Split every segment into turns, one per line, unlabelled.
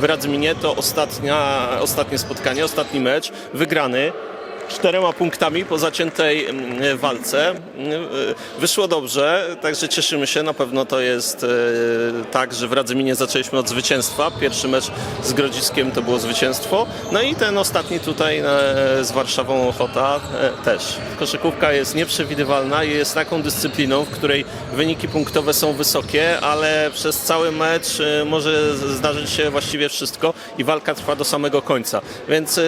w Radzyminie. To ostatnia, ostatnie spotkanie, ostatni mecz, wygrany czterema punktami po zaciętej mm, walce. Mm, y, Wyszło dobrze, także cieszymy się. Na pewno to jest e, tak, że w Radzyminie zaczęliśmy od zwycięstwa. Pierwszy mecz z Grodziskiem to było zwycięstwo. No i ten ostatni tutaj e, z Warszawą Ochota e, też. Koszykówka jest nieprzewidywalna i jest taką dyscypliną, w której wyniki punktowe są wysokie, ale przez cały mecz e, może zdarzyć się właściwie wszystko i walka trwa do samego końca. Więc e,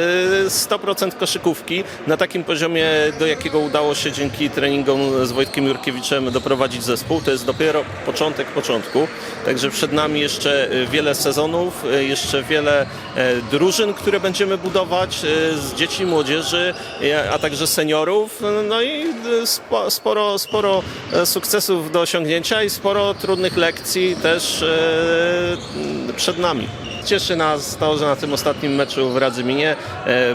100% koszykówki na takim poziomie, do jakiego udało się dzięki treningom z Wojtkiem Jurkiewiczem doprowadzić zespół, to jest dopiero początek początku. Także przed nami jeszcze e, wiele sezonów, e, jeszcze wiele e, drużyn, które będziemy budować z dzieci, młodzieży, a także seniorów. No i spo- sporo, sporo sukcesów do osiągnięcia i sporo trudnych lekcji też przed nami. Cieszy nas to, że na tym ostatnim meczu w Radzyminie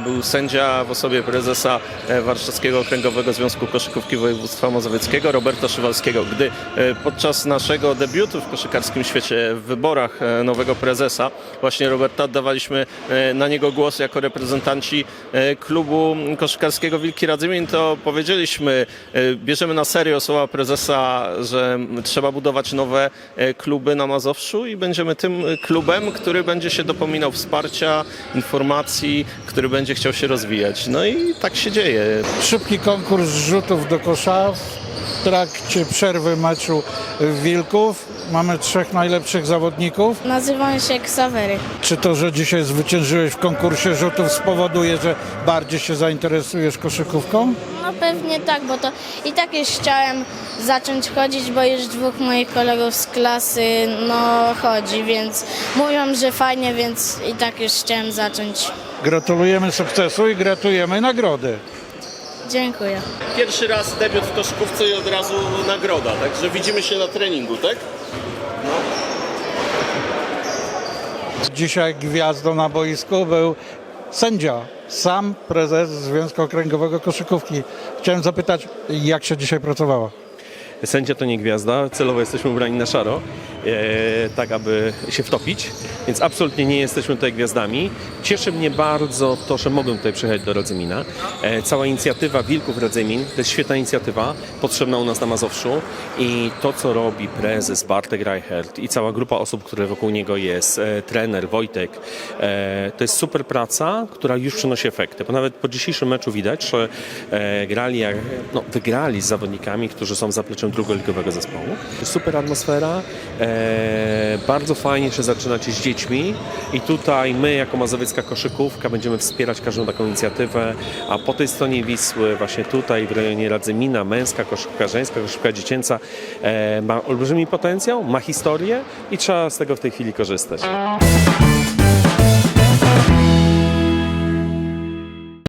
był sędzia w osobie prezesa e, Warszawskiego Okręgowego Związku Koszykówki Województwa Mazowieckiego Roberta Szywalskiego, gdy e, podczas naszego debiutu w koszykarskim świecie w wyborach e, nowego prezesa właśnie Roberta oddawaliśmy na niego głos jako reprezentanci klubu koszykarskiego Wilki Radzymin, to powiedzieliśmy, bierzemy na serio słowa prezesa, że trzeba budować nowe kluby na Mazowszu i będziemy tym klubem, który będzie się dopominał wsparcia, informacji, który będzie chciał się rozwijać. No i tak się dzieje.
Szybki konkurs rzutów do kosza w trakcie przerwy meczu Wilków. Mamy trzech najlepszych zawodników.
Nazywam się Ksawery.
Czy to, że dzisiaj zwyciężyłeś w konkursie rzutów spowoduje, że bardziej się zainteresujesz koszykówką?
No pewnie tak, bo to i tak już chciałem zacząć chodzić, bo już dwóch moich kolegów z klasy no chodzi, więc mówią, że fajnie, więc i tak już chciałem zacząć.
Gratulujemy sukcesu i gratulujemy nagrody.
Dziękuję.
Pierwszy raz debiut w koszykówce i od razu nagroda, także widzimy się na treningu, tak?
Dzisiaj gwiazdą na boisku był sędzia, sam prezes Związku Okręgowego Koszykówki. Chciałem zapytać, jak się dzisiaj pracowało?
Sędzia to nie gwiazda, celowo jesteśmy ubrani na szaro, e, tak aby się wtopić, więc absolutnie nie jesteśmy tutaj gwiazdami. Cieszy mnie bardzo to, że mogłem tutaj przyjechać do Radzymina. E, cała inicjatywa Wilków Radzymin to jest świetna inicjatywa, potrzebna u nas na Mazowszu i to, co robi prezes Bartek Reichert i cała grupa osób, które wokół niego jest, e, trener Wojtek, to jest super praca, która już przynosi efekty, bo nawet po dzisiejszym meczu widać, że grali, jak- no, wygrali z zawodnikami, którzy są zapleczem drugoligowego zespołu. Super atmosfera, e, bardzo fajnie się zaczynacie z dziećmi i tutaj my jako mazowiecka koszykówka będziemy wspierać każdą taką inicjatywę, a po tej stronie Wisły, właśnie tutaj w rejonie Radzymina, męska koszykówka, żeńska koszykówka dziecięca e, ma olbrzymi potencjał, ma historię i trzeba z tego w tej chwili korzystać.